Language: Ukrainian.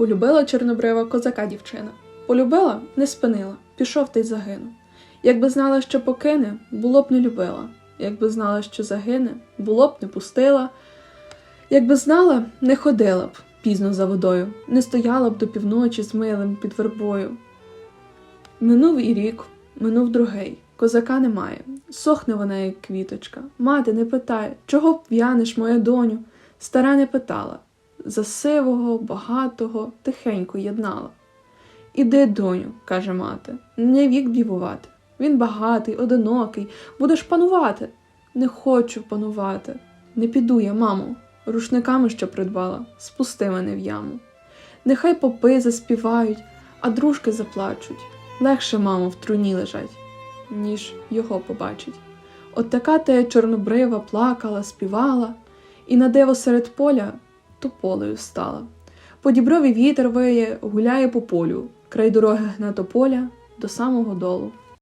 Полюбила чорнобрива козака дівчина. Полюбила, не спинила, пішов та й загинув. Якби знала, що покине, було б не любила. Якби знала, що загине, було б не пустила. Якби знала, не ходила б пізно за водою, не стояла б до півночі з милим під вербою. Минув і рік, минув другий, козака немає. Сохне вона, як квіточка. Мати не питає, чого б в'янеш, моя доню? Стара не питала. За сивого, багатого тихенько єднала. Іди, доню, каже мати, не вік дівувати. Він багатий, одинокий, будеш панувати. Не хочу панувати. Не піду я, мамо, рушниками, що придбала, спусти мене в яму. Нехай попи заспівають, а дружки заплачуть. Легше, мамо, в труні лежать, ніж його побачить. От така те чорнобрива плакала, співала, і на диво серед поля тополею стала. По діброві вітер виє, гуляє по полю, край дороги гнато поля до самого долу.